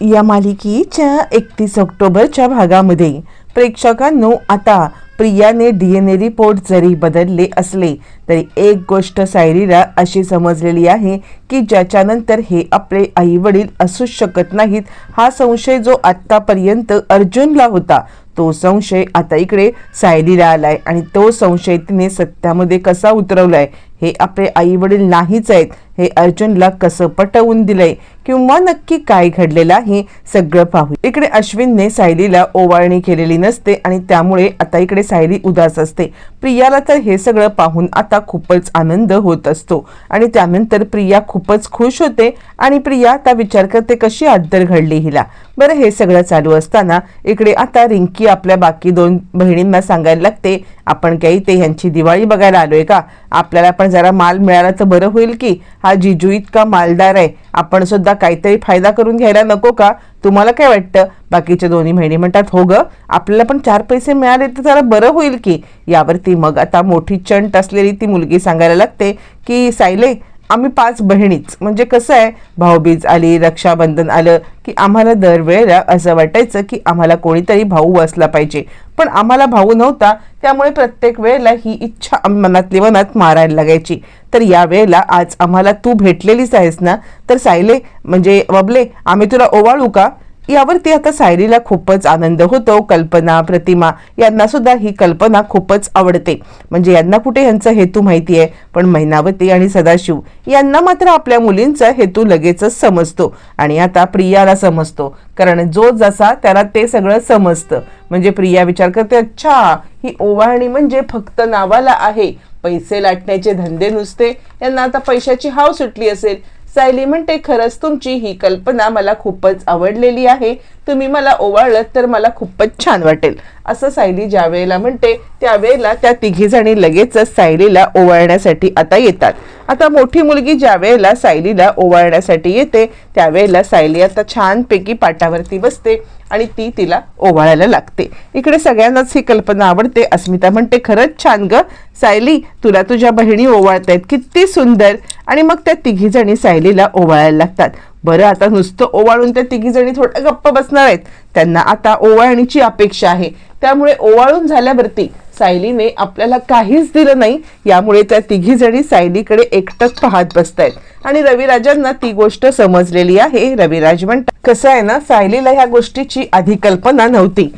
या मालिकेच्या एकतीस ऑक्टोबरच्या भागामध्ये प्रेक्षकांनो आता प्रियाने डी एन ए रिपोर्ट जरी बदलले असले तरी एक गोष्ट सायरीला अशी समजलेली आहे की ज्याच्यानंतर हे आपले आई वडील असूच शकत नाहीत हा संशय जो आत्तापर्यंत अर्जुनला होता तो संशय आता इकडे सायलीला आलाय आणि तो संशय तिने सत्यामध्ये कसा उतरवलाय हे आपले आई वडील नाहीच आहेत. हे अर्जुनला कसं पटवून दिलंय किंवा नक्की काय घडलेलं आहे सगळं पाहू इकडे अश्विनने सायलीला ओवाळणी केलेली नसते आणि त्यामुळे आता इकडे सायली उदास असते. प्रियाला तर हे सगळं पाहून आता खूपच आनंद होत असतो आणि त्यानंतर प्रिया खूपच खुश होते आणि प्रिया आता विचार करते कशी अद्दर घडली हिला. बरं हे सगळं चालू असताना इकडे आता रिंकी आपल्या बाकी दोन बहिणींना सांगायला लागते आपण काही ते ह्यांची दिवाळी बघायला आलोय का? आपल्याला पण जरा माल मिळाला तर बरं होईल की? हा जिजू इतका मालदार आहे. आपण सुद्धा काहीतरी फायदा करून घ्यायला नको का? तुम्हाला काय वाटतं? बाकीच्या दोन्ही बहिणी म्हणतात हो ग आपल्याला पण चार पैसे मिळाले तर जरा बरं होईल की? यावरती मग आता मोठी चंट असलेली ती मुलगी सांगायला लागते की सायले आम्ही पाच बहिणीच. म्हणजे कसं आहे भाऊबीज आली रक्षाबंधन आलं की आम्हाला दरवेळेला असं वाटायचं की आम्हाला कोणीतरी भाऊ असला पाहिजे. पण आम्हाला भाऊ नव्हता त्यामुळे प्रत्येक वेळेला ही इच्छा मनातली मनात मारायला लागायची. तर या वेळेला आज आम्हाला तू भेटलेलीच आहेस ना? तर सायले म्हणजे बबले आम्ही तुला ओवाळू का? यावरती आता सायरीला खूपच आनंद होतो कल्पना प्रतिमा यांना सुद्धा ही कल्पना खूपच आवडते. म्हणजे यांना कुठे यांचा हेतू माहिती आहे पण महिनावती आणि सदाशिव यांना मात्र आपल्या मुलींचा हेतू लगेचच समजतो आणि आता प्रियाला समजतो. कारण जो जसा त्याला ते सगळं समजतं. म्हणजे प्रिया विचार करते अच्छा ही ओवाळणी म्हणजे फक्त नावाला आहे. पैसे लाटण्याचे धंदे नुसते. यांना आता पैशाची हाव सुटली असेल. सायली म्हणते खरंच तुमची ही कल्पना मला खूपच आवडलेली आहे. तुम्ही मला ओवाळलं तर मला खूपच छान वाटेल. असं सायली ज्या वेळेला म्हणते त्यावेळेला त्या तिघी जणी लगेचच सायलीला ओवाळण्यासाठी आता येतात. आता मोठी मुलगी ज्या वेळेला सायलीला ओवाळण्यासाठी येते त्यावेळेला सायली आता छानपैकी पाटावरती बसते आणि ती तिला ओवाळायला लागते. इकडे सगळ्यांनाच ही कल्पना आवडते. अस्मिता म्हणते खरंच छान ग. सायली तुला तुझ्या बहिणी ओवाळतायत. किती सुंदर. आणि मग त्या तिघी जणी सायलीला ओवाळायला लागतात. बरं आता नुसतं ओवाळून त्या तिघी जणी थोड्या गप्प बसणार आहेत. त्यांना आता ओवाळणीची अपेक्षा आहे. त्यामुळे ओवाळून झाल्यावरती सायलीने आपल्याला काहीच दिलं नाही यामुळे त्या तिघी जणी सायलीकडे एकटक पाहत बसतायत. आणि रविराजांना ती गोष्ट समजलेली आहे. रविराज म्हणतात कसं आहे ना सायलीला ह्या गोष्टीची आधी कल्पना नव्हती.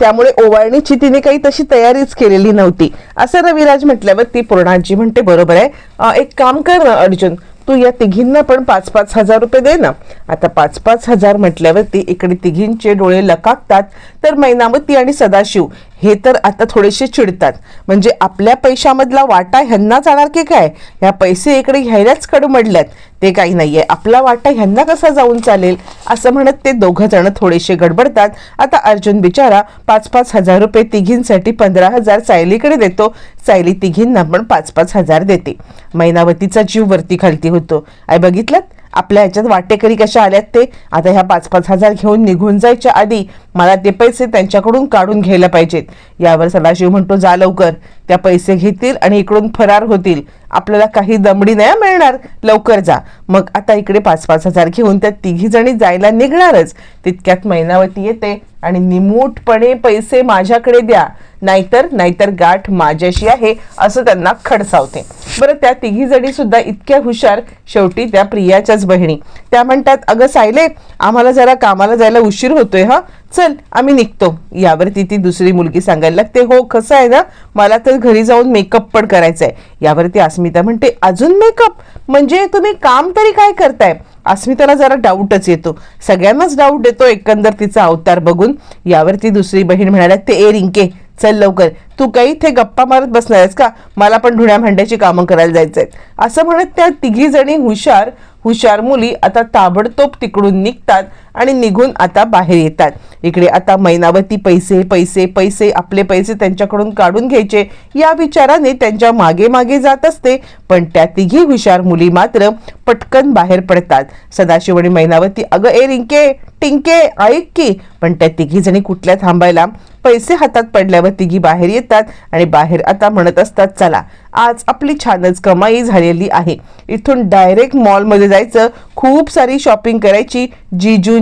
त्यामुळे ओवाळणीची तिने काही तशी तयारीच केलेली नव्हती. असं रविराज म्हटल्यावर ती पूर्णाजी म्हणते बरोबर आहे. एक काम कर ना अर्जुन. तू या तिघींना पण पाच पाच हजार रुपये दे ना. आता पाच पाच हजार म्हटल्यावरती इकडे तिघींचे डोळे लकाकतात. तर मैनावती आणि सदाशिव हे तर आता थोडेसे चिडतात. म्हणजे आपल्या पैशामधला वाटा ह्यांना जाणार की काय? ह्या पैसे इकडे घ्यायलाच कडमडल्यात ते काही नाही आहे आपला वाटा ह्यांना कसा जाऊन चालेल? असं म्हणत ते दोघं जण थोडेसे गडबडतात. आता अर्जुन बिचारा पाच पाच हजार रुपये तिघींसाठी पंधरा हजार सायलीकडे देतो. सायली तिघींना पण पाच पाच हजार देते. मैनावतीचा जीव वरती खालती होतो. आय बघितलं आपल्या ह्याच्यात वाटेकरी कशा आल्यात ते? आता ह्या पाच पाच हजार घेऊन निघून जायच्या आधी मला ते पैसे त्यांच्याकडून काढून घ्यायला पाहिजेत. यावर सदाशिव म्हणतो जा लवकर. त्या पैसे घेतील आणि इकडून फरार होतील. आपल्याला काही दमडी नाही मिळणार. लवकर जा. मग आता इकडे पाच पाच हजार घेऊन त्या तिघी जणी जायला निघणारच. तितक्यात मैनावती येते. आणि निमूटपणे पैसे माझ्याकडे द्या. नाहीतर नाहीतर गाठ माझ्याशी आहे असं त्यांना खडसावते. बरं त्या तिघी जणी सुद्धा इतक्या हुशार. शेवटी त्या प्रियाच्याच बहिणी. त्या म्हणतात अगं सायले आम्हाला जरा कामाला जायला उशीर होतोय हा? चल आम्ही निघतो. यावरती ती दुसरी मुलगी सांगायला लागते हो कसं आहे ना? मला तर घरी जाऊन मेकअप पण करायचा आहे यावरती अस्मिता म्हणते अजून मेकअप? म्हणजे तुम्ही काम तरी काय करताय? अस्मिताला जरा डाऊटच येतो. सगळ्यांनाच डाऊट येतो एकंदर तिचा अवतार बघून. यावरती दुसरी बहीण म्हणाल्या ते ए रिंके चल लवकर. तू काही इथे गप्पा मारत बसणार आहेस का? मला पण धुण्या भांड्याची कामं करायला जायचं आहेत. असं म्हणत त्या तिघी जणी हुशार हुशार मुली आता ताबडतोब तिकडून निघतात. आणि निघून आता बाहेर येतात. इकडे आता मैनावती पैसे पैसे पैसे आपले पैसे त्यांच्याकडून काढून घ्यायचे. या विचाराने त्यांच्या मागे मागे जात असते पण त्या तिघी हुशार मुली मात्र पटकन बाहेर पडतात. सदाशिव आणि मैनावती अगं ए रिंके टिंके ऐक की. पण त्या तिघी जणी कुठल्या थांबायला पैसे हातात पडल्यावर तिघी बाहेर येतात आणि बाहेर आता म्हणत असतात चला आज आपली छानच कमाई झालेली आहे. इथून डायरेक्ट मॉलमध्ये जायचं. खूप सारी शॉपिंग करायची.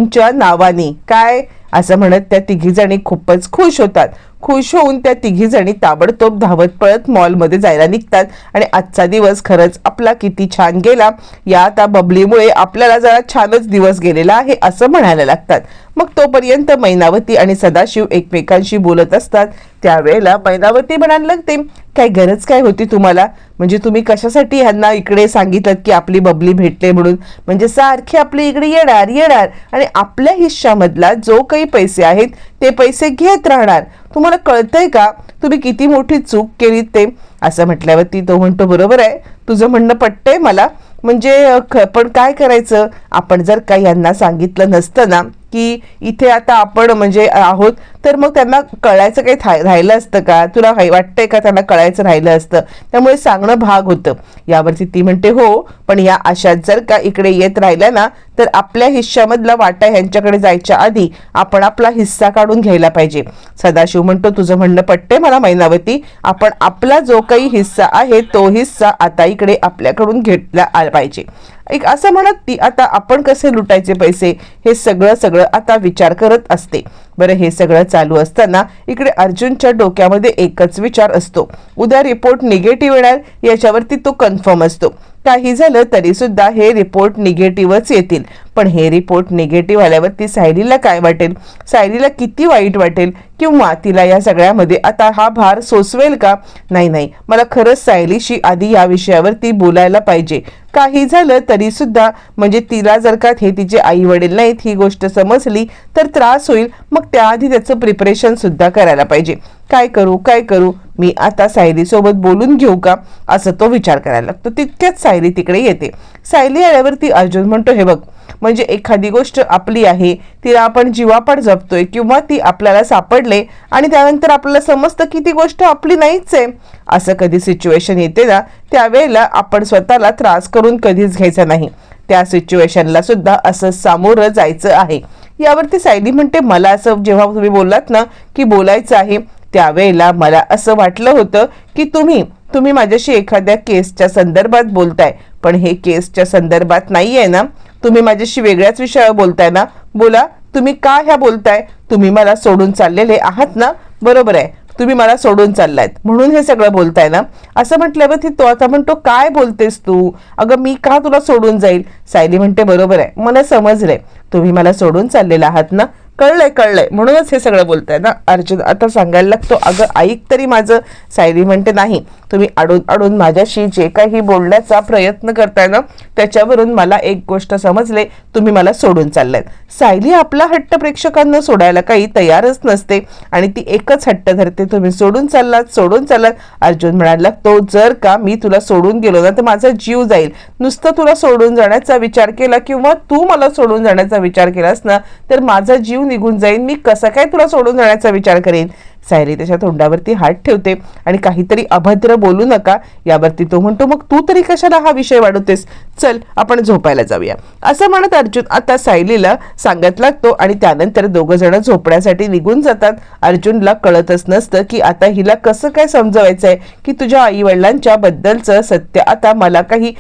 जिजूंच्या नावाने. काय? असं म्हणत त्या तिघीजणी खूपच खुश होतात. खुश होऊन त्या तिघी जणी ताबडतोब धावत पळत मॉलमध्ये जायला निघतात. आणि आजचा दिवस खरंच आपला किती छान गेला. या त्या बबलीमुळे आपल्याला जरा छानच दिवस गेलेला आहे असं म्हणायला लागतात. मग तोपर्यंत मैनावती आणि सदाशिव एकमेकांशी बोलत असतात. त्यावेळेला मैनावती म्हणायला लागते काय गरज काय होती तुम्हाला? म्हणजे तुम्ही कशासाठी ह्यांना इकडे सांगितलं की आपली बबली भेटले म्हणून? म्हणजे सारखे आपली इकडे येणार येणार. आणि आपल्या हिश्श्यामधला जो काही पैसे आहेत ते पैसे घेत राहणार. तुम्हाला कळतंय का? तुम्ही किती मोठी चूक केली ते? असं म्हटल्यावरती तो म्हणतो बरोबर आहे. तुझं म्हणणं पटतंय मला. म्हणजे ख- पण काय करायचं? आपण जर का यांना सांगितलं नसतं ना की इथे आता आपण म्हणजे आहोत तर मग त्यांना कळायचं काही था- राहिलं असतं का? तुला वाटतंय का त्यांना कळायचं राहिलं असतं? त्यामुळे सांगणं भाग होतं. यावरती ती म्हणते हो पण या अशात जर का इकडे येत राहिल्या ना तर आपल्या हिश्श्यामधला वाटा ह्यांच्याकडे जायच्या आधी आपण आपला हिस्सा काढून घ्यायला पाहिजे. सदाशिव म्हणतो तुझं म्हणणं पटते मला मैनावती. आपण आपला जो काही हिस्सा आहे तो हिस्सा आता निर्णयाकडे आपल्याकडून घेतला आला पाहिजे. एक असं म्हणत ती आता आपण कसे लुटायचे पैसे? हे सगळं सगळं आता विचार करत असते. बरं हे सगळं चालू असताना इकडे अर्जुनच्या डोक्यामध्ये एकच विचार असतो. उद्या रिपोर्ट निगेटिव्ह येणार याच्यावरती तो कन्फर्म असतो. काही झालं तरी सुद्धा हे रिपोर्ट निगेटिव्हच येतील. पण हे रिपोर्ट निगेटिव्ह आल्यावरती सायलीला काय वाटेल? सायलीला किती वाईट वाटेल? किंवा तिला या सगळ्यामध्ये आता हा भार सोसवेल का? नाही नाही. मला खरंच सायलीशी आधी या विषयावरती बोलायला पाहिजे. काही झालं तरी सुद्धा म्हणजे तिला जर का हे तिचे आई वडील नाहीत ही गोष्ट समजली तर त्रास होईल. मग त्याआधी त्याचं प्रिपरेशन सुद्धा करायला पाहिजे. काय करू काय करू? मी आता सायलीसोबत बोलून घेऊ का? असं तो विचार करायला लागतो. तितक्याच सायली तिकडे येते. सायली आल्यावरती अर्जुन म्हणतो हे बघ म्हणजे एखादी गोष्ट आपली आहे तिला आपण जीवापाड जपतोय किंवा ती आपल्याला सापडले आणि त्यानंतर आपल्याला समजतं की ती गोष्ट आपली नाहीच आहे. असं कधी सिच्युएशन येते ना त्यावेळेला आपण स्वतःला त्रास करून कधीच घ्यायचा नाही. त्या सिच्युएशनला सुद्धा असं सामोरं जायचं आहे. यावरती सायली म्हणते मला असं जेव्हा तुम्ही बोललात ना की बोलायचं आहे त्यावेळेला मला असं वाटलं होतं की तुम्ही तुम्ही माझ्याशी एखाद्या केसच्या संदर्भात बोलताय. पण हे केसच्या संदर्भात नाही आहे ना. तुम्ही माझ्याशी वेगळ्याच विषयावर बोलताय ना? बोला तुम्ही का ह्या बोलताय? तुम्ही मला सोडून चाललेले आहात ना? बरोबर आहे. तुम्ही मला सोडून चाललायत. म्हणून हे सगळं बोलताय ना? असं म्हटल्यावरती तो आता म्हणतो काय बोलतेस तू? अगं मी का तुला सोडून जाईल? सायली म्हणते बरोबर आहे. मला समजलंय. तुम्ही मला सोडून चाललेला आहात ना? कळलंय कळलंय. म्हणूनच हे सगळं बोलताय ना अर्जुन. आता सांगायला लागतो अगं ऐक तरी माझं. सायली म्हणते नाही तुम्ही अडून अडून माझ्याशी जे काही बोलण्याचा प्रयत्न करताय ना त्याच्यावरून मला एक गोष्ट समजले. तुम्ही मला सोडून चाललायत. सायली आपला हट्ट प्रेक्षकांना सोडायला काही तयारच नसते आणि ती एकच हट्ट धरते तुम्ही सोडून चाललात सोडून चाललात. अर्जुन म्हणायला लागतो जर का मी तुला सोडून गेलो ना तर माझा जीव जाईल. नुसतं तुला सोडून जाण्याचा विचार केला किंवा तू मला सोडून जाण्याचा विचार केलास ना तर माझा जीव निघून जाईन. मी कसं काय तुला सोडून जाण्याचा विचार करेन? सायली त्याच्या तोंडावरती हात ठेवते आणि काहीतरी अभद्र बोलू नका. यावरती तो म्हणतो मग तू तरी कशाला हा विषय वाढवतेस? चल आपण झोपायला जाऊया. असं म्हणत अर्जुन आता सायलीला सांगत लागतो आणि त्यानंतर दोघं जण झोपण्यासाठी निघून जातात. अर्जुनला कळतच नसतं की आता हिला कसं काय समजवायचं आहे की तुझ्या आई वडिलांच्या बद्दलचं सत्य आता मला काही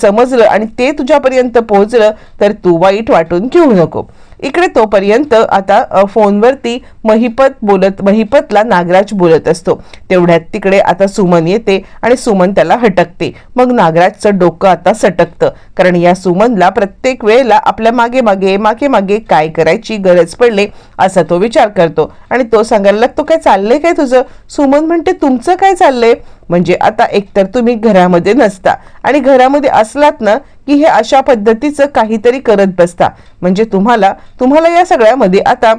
समजलं आणि ते तुझ्यापर्यंत पोहोचलं तर तू वाईट वाटून घेऊ नको. इकडे तोपर्यंत आता फोनवरती महिपत बोलत महिपतला नागराज बोलत असतो. तेवढ्यात तिकडे आता सुमन येते आणि सुमन त्याला हटकते. मग नागराजचं डोकं आता सटकतं. कारण या सुमनला प्रत्येक वेळेला आपल्या मागे मागे मागे मागे काय करायची गरज पडले असा तो विचार करतो. आणि तो सांगायला लागतो काय चाललंय काय तुझं? सुमन म्हणते तुमचं काय चाललंय? म्हणजे आता एकतर तुम्ही घरामध्ये नसता. आणि घरामध्ये असलात ना की हे अशा पद्धतीचं काहीतरी करत बसता. म्हणजे तुम्हाला तुम्हाला या सगळ्यामध्ये आता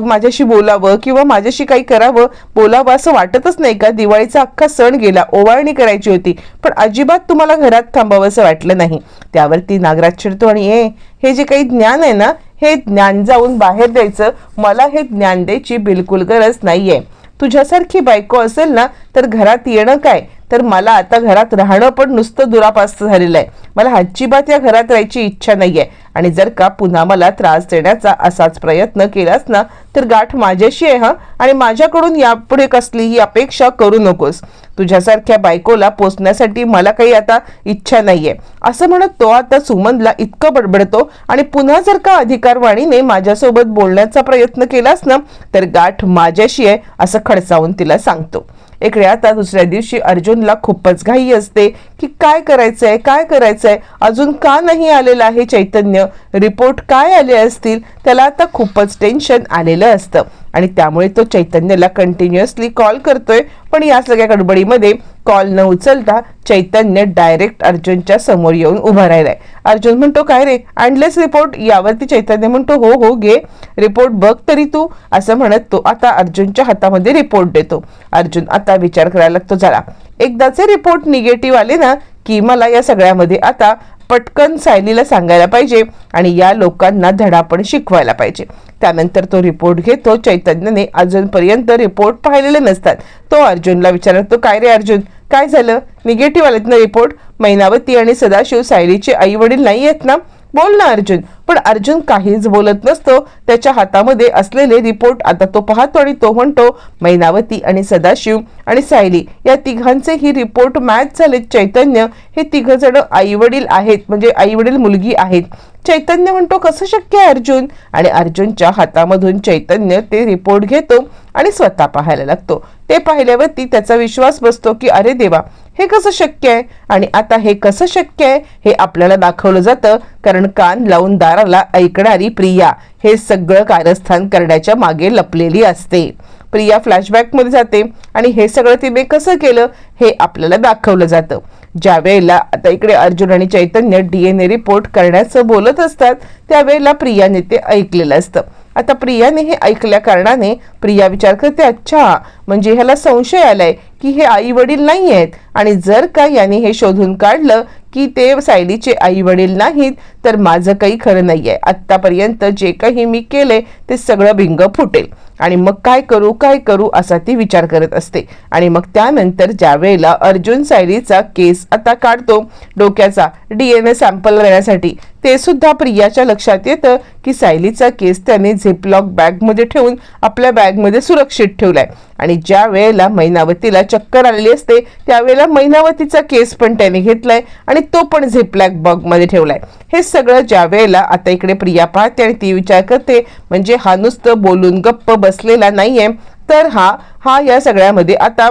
माझ्याशी बोलावं किंवा माझ्याशी काही करावं बोलावं असं वाटतच नाही का? दिवाळीचा अख्खा सण गेला ओवाळणी करायची होती. पण अजिबात तुम्हाला घरात थांबावं असं वाटलं नाही. त्यावरती नागराज चिडतो आणि ए हे जे काही ज्ञान आहे ना हे ज्ञान जाऊन बाहेर द्यायचं. मला हे ज्ञान द्यायची बिलकुल गरज नाही आहे तुझ्यासारखी बायको असेल ना तर घरात येणं काय? तर मला आता घरात राहणं पण नुसतं दुरापास्त झालेलं आहे. मला अजिबात या घरात राहायची इच्छा नाही आहे आणि जर का पुन्हा मला त्रास देण्याचा असाच प्रयत्न केलास ना तर गाठ माझ्याशी आहे हा? आणि माझ्याकडून यापुढे कसलीही अपेक्षा करू नकोस. तुझ्यासारख्या बायकोला पोचण्यासाठी मला काही आता इच्छा नाहीये. असं म्हणत तो आता सुमनला इतकं बडबडतो आणि पुन्हा जर का अधिकारवाणीने माझ्यासोबत बोलण्याचा प्रयत्न केलास ना तर गाठ माझ्याशी आहे असं खडसावून तिला सांगतो. इकडे आता दुसऱ्या दिवशी अर्जुनला खूपच घाई असते की काय करायचं आहे काय करायचं आहे अजून का नाही आलेलं आहे चैतन्य? रिपोर्ट काय आले असतील? त्याला आता खूपच टेन्शन आलेलं असतं. आणि त्यामुळे तो चैतन्यला कंटिन्युअसली कॉल करतोय. पण या सगळ्या गडबडीमध्ये कॉल न उचलता चैतन्य डायरेक्ट अर्जुनच्या समोर येऊन उभा राहिलाय. अर्जुन म्हणतो काय रे? आणलेस रिपोर्ट यावरती चैतन्य म्हणतो हो हो घे. रिपोर्ट बघ तरी तू. असं म्हणत तो आता अर्जुनच्या हातामध्ये रिपोर्ट देतो. अर्जुन आता विचार करायला लागतो झाला. एकदाचे रिपोर्ट निगेटिव्ह आले ना की मला या सगळ्यामध्ये आता पटकन सायलीला सांगायला पाहिजे आणि या लोकांना धडा पण शिकवायला पाहिजे. त्यानंतर तो रिपोर्ट घेतो. चैतन्यने अजूनपर्यंत रिपोर्ट पाहिलेले नसतात. तो अर्जुनला विचारतो काय रे अर्जुन? काय झालं? निगेटिव्ह आलेत ना रिपोर्ट? मैनावती आणि सदाशिव सायलीचे आई वडील नाही आहेत ना? बोल ना अर्जुन. पण अर्जुन काहीच बोलत नसतो. त्याच्या हातामध्ये असलेले रिपोर्ट आता तो पाहतो आणि तो म्हणतो मैनावती आणि सदाशिव आणि सायली या तिघांचे ही रिपोर्ट मॅच झाले. चैतन्य हे तिघ जण आई वडील आहेत. म्हणजे आई वडील मुलगी आहेत. चैतन्य म्हणतो कसं शक्य आहे अर्जुन? आणि अर्जुनच्या हातामधून चैतन्य ते रिपोर्ट घेतो आणि स्वतः पाहायला लागतो. ते पाहिल्यावरती त्याचा विश्वास बसतो की अरे देवा हे कसं शक्य आहे? आणि आता हे कसं शक्य आहे? हे आपल्याला दाखवलं जातं. कारण कान लावून दाराला ऐकणारी प्रिया हे सगळं कारस्थान करण्याच्या मागे लपलेली असते. प्रिया फ्लॅशबॅकमध्ये जाते. आणि हे सगळं तिने कसं केलं? हे आपल्याला दाखवलं जातं. ज्या वेळेला आता इकडे अर्जुन आणि Chaitanya D N A report करण्याचं बोलत असतात त्यावेळेला प्रियाने ते ऐकलेलं असतं. आता प्रियाने हे ऐकल्या कारणाने प्रिया विचार करते अच्छा म्हणजे ह्याला संशय आलाय की हे आई वडील नाही आहेत आणि जर का याने हे शोधून काढलं की ते सायलीचे आई वडील नाहीत तर माझं काही खरं नाही आहे आत्तापर्यंत जे काही मी केले ते सगळं भिंग फुटेल. आणि मग काय करू काय करू असा ती विचार करत असते. आणि मग त्यानंतर ज्या वेळेला अर्जुन सायलीचा केस आता काढतो डोक्याचा डी एन ए सॅम्पल देण्यासाठी ते सुद्धा प्रियाच्या लक्षात येतं की सायलीचा केस त्याने झिपलॉक बॅगमध्ये ठेवून आपल्या बॅग बॅगमध्ये सुरक्षित ठेवलाय. आणि ज्या वेळेला मैनावतीला चक्कर आलेली असते त्यावेळेला मैनावतीचा केस पण त्याने घेतलाय आणि तो पण झिपलॅक बॉगमध्ये ठेवलाय. हे सगळं ज्या वेळेला आता इकडे प्रिया पाहते आणि ती विचार करते म्हणजे हा नुसतं बोलून गप्प बसलेला नाहीये तर हा हा या सगळ्यामध्ये आता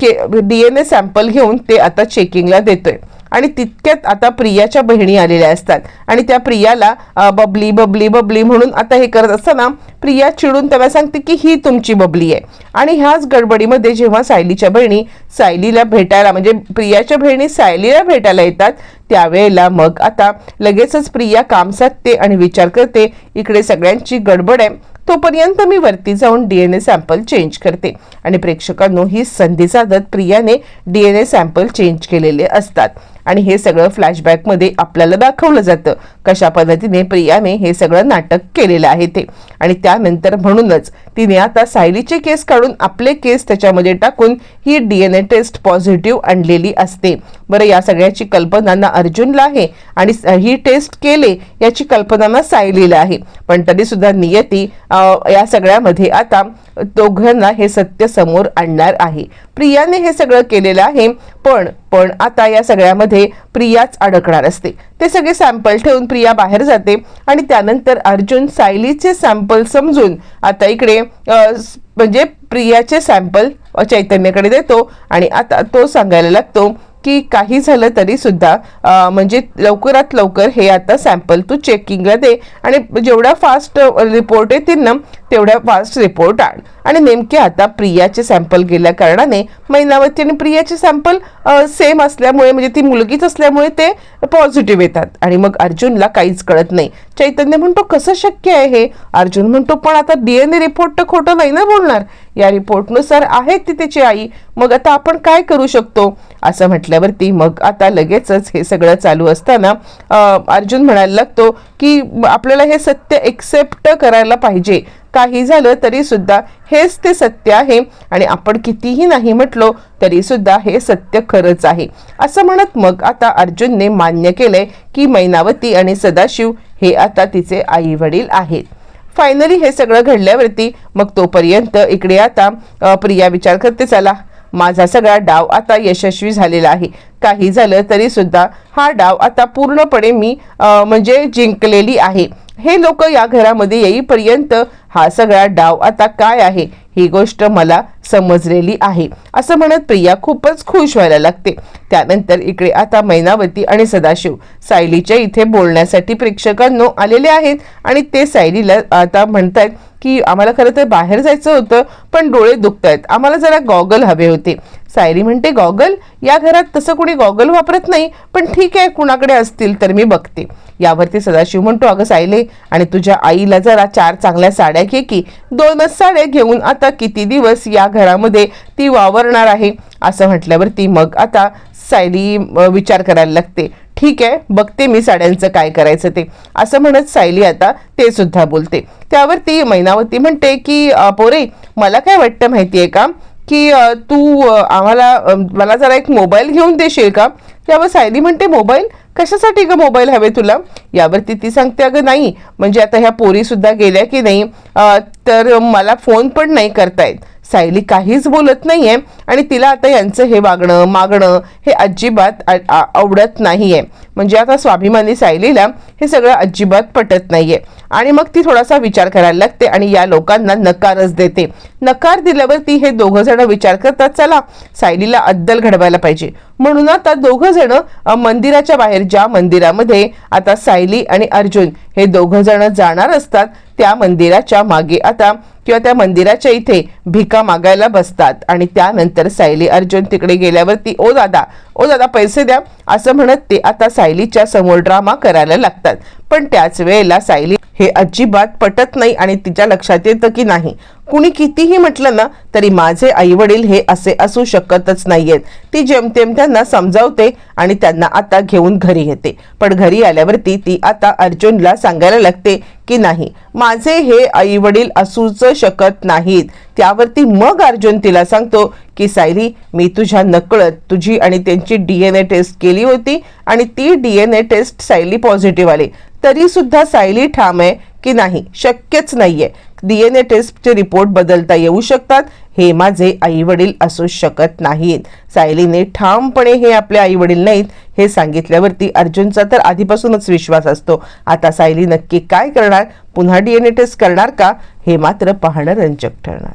डी एन ए सॅम्पल घेऊन ते आता चेकिंगला देतोय. आणि तितक्यात आता प्रियाच्या बहिणी आलेल्या असतात. आणि त्या प्रियाला बबली बबली बबली म्हणून आता हे करत असताना प्रिया चिडून त्याला सांगते की ही तुमची बबली आहे. आणि ह्याच गडबडीमध्ये जेव्हा सायलीच्या बहिणी सायलीला भेटायला म्हणजे प्रियाच्या बहिणी सायलीला भेटायला येतात त्यावेळेला मग आता लगेचच प्रिया काम साधते आणि विचार करते इकडे सगळ्यांची गडबड आहे. तोपर्यंत मी वरती जाऊन D N A sample change करते. आणि प्रेक्षकांनो ही संधी साधत प्रियाने D N A sample change केलेले असतात. आणि हे सगळं फ्लॅशबॅकमध्ये आपल्याला दाखवलं जातं. कशा पद्धतीने प्रियाने हे सगळं नाटक केलेलं आहे ते. आणि त्यानंतर म्हणूनच तिने आता सायलीचे केस काढून आपले केस त्याच्यामध्ये टाकून ही D N A test positive आणलेली असते. बरं या सगळ्याची कल्पना ना अर्जुनला आहे आणि ही टेस्ट केले याची कल्पना ना सायलीला आहे. पण तरीसुद्धा नियती या सगळ्यामध्ये आता दोघांना हे सत्य समोर आणणार आहे. प्रियाने हे सगळं केलेलं आहे पण पण आता या सगळ्यामध्ये प्रियाच अडकणार असते. ते सगळे सॅम्पल ठेवून प्रिया बाहेर जाते आणि त्यानंतर अर्जुन सायलीचे सॅम्पल समजून आता इकडे म्हणजे प्रियाचे सॅम्पल चैतन्यकडे देतो आणि आता तो सांगायला लागतो की काही झालं तरी सुद्धा म्हणजे लवकरात लवकर हे आता सॅम्पल तू चेकिंगला दे. आणि जेवढा फास्ट रिपोर्ट येतील ना तेवढ्या फास्ट रिपोर्ट आण. आणि नेमके आता प्रियाचे सॅम्पल गेल्या कारणाने मैनावती आणि प्रियाचे सॅम्पल सेम असल्यामुळे म्हणजे ती मुलगीच असल्यामुळे ते पॉझिटिव्ह येतात. आणि मग अर्जुनला काहीच कळत नाही. चैतन्य म्हणतो कसं शक्य आहे हे? अर्जुन म्हणतो पण आता डी एन रिपोर्ट तर खोटं नाही ना बोलणार. या रिपोर्टनुसार आहे ती त्याची आई. मग आता आपण काय करू शकतो? असं म्हटल्यावरती मग आता लगेचच हे सगळं चालू असताना अर्जुन म्हणायला लागतो की आपल्याला हे सत्य एक्सेप्ट करायला पाहिजे. काही झालं तरी सुद्धा हेच ते सत्य आहे. आणि आपण कितीही नाही म्हटलो तरी सुद्धा हे सत्य खरंच आहे. असं म्हणत मग आता अर्जुनने मान्य केलंय की मैनावती आणि सदाशिव हे आता तिचे आई वडील आहेत. फायनली हे सगळं घडल्यावरती मग तोपर्यंत इकडे आता प्रिया विचार करते चला माझा सगळा डाव आता यशस्वी झालेला आहे. काही झालं तरी सुद्धा हा डाव आता पूर्णपणे मी म्हणजे जिंकलेली आहे. हे लोक या घरामध्ये येईपर्यंत हा सगळा डाव आता काय आहे? ही गोष्ट मला समजलेली आहे. असं म्हणत प्रिया खूपच खुश व्हायला लागते. त्यानंतर इकडे आता मैनावती आणि सदाशिव सायलीच्या इथे बोलण्यासाठी प्रेक्षकांनो आलेले आहेत आणि ते सायलीला आता म्हणतायत की आम्हाला खरं तर बाहेर जायचं होतं पण डोळे दुखत आहेत आम्हाला जरा गॉगल हवे होते. सायली म्हणते गॉगल? या घरात तसं कोणी गॉगल वापरत नाही पण ठीक आहे कुणाकडे असतील तर मी बघते. यावरती सदाशिव म्हणतो अगं सायले आणि तुझ्या आईला जरा चार चांगल्या साड्या घे की दोनच साड्या घेऊन आता किती दिवस या घरामध्ये ती वावरणार आहे? असं म्हटल्यावरती मग आता सायली विचार करायला लागते. ठीक आहे बघते मी साड्यांचं काय करायचं ते. असं म्हणत सायली आता ते सुद्धा बोलते. त्यावर ती मैनावती म्हणते की पोरे मला काय वाटतं माहिती आहे का की तू आम्हाला मला जरा एक मोबाईल घेऊन देशील का? त्यावर सायली म्हणते मोबाईल? कशासाठी ग मोबाईल हवे तुला? यावरती ती सांगते अगं नाही म्हणजे आता ह्या पोरी सुद्धा गेल्या की नाही तर मला फोन पण नाही करतायत. सायली काहीच बोलत नाहीये आणि तिला आता यांचं हे वागणं मागणं हे अजिबात आ- आ- आवडत नाहीये. म्हणजे आता स्वाभिमानी सायलीला हे सगळं अजिबात पटत नाहीये. आणि मग ती थोडासा विचार करायला लागते आणि या लोकांना नकारच देते. नकार दिल्यावर ती हे दोघं जण विचार करतात चला सायलीला अद्दल घडवायला पाहिजे. म्हणून आता दोघं जण मंदिराच्या बाहेर ज्या मंदिरामध्ये आता सायली आणि अर्जुन हे दोघं जण जाणार असतात त्या मंदिराच्या मागे आता किंवा त्या मंदिराच्या इथे भिका मागायला बसतात. आणि त्यानंतर सायली अर्जुन तिकडे गेल्यावरती ओ दादा ओ दादा पैसे द्या. असं म्हणत ते आता सायलीच्या समोर ड्रामा करायला लागतात. पण त्याच वेळेला सायली हे अजिबात पटत नाही आणि तिच्या लक्षात येतं की नाही. कुणी कितीही म्हटलं ना तरी माझे आई वडील हे असे असू शकतच नाहीयेत. ती जेमतेम त्यांना समजावते आणि त्यांना आता घेऊन घरी येते. पण घरी आल्यावरती ती आता अर्जुनला सांगायला लागते की नाही माझे हे आई वडील असूच शकत नाहीत. त्यावरती मग अर्जुन तिला सांगतो की सायली मी तुझ्या नकळत तुझी आणि त्यांची डी एन ए टेस्ट केली होती आणि ती D N A test Sayali positive आली. तरी सुद्धा सायली ठाम आहे की नाही शक्यच नाहीये. डी एन ए टेस्टचे रिपोर्ट बदलता येऊ शकतात हे माझे आई वडील असू शकत नाहीत. सायलीने ठामपणे हे आपले आई वडील नाहीत हे सांगितल्यावरती अर्जुनचा तर आधीपासूनच विश्वास असतो. आता सायली नक्की काय करणार? पुन्हा डी एन ए टेस्ट करणार का? हे मात्र पाहणं रंजक ठरणार.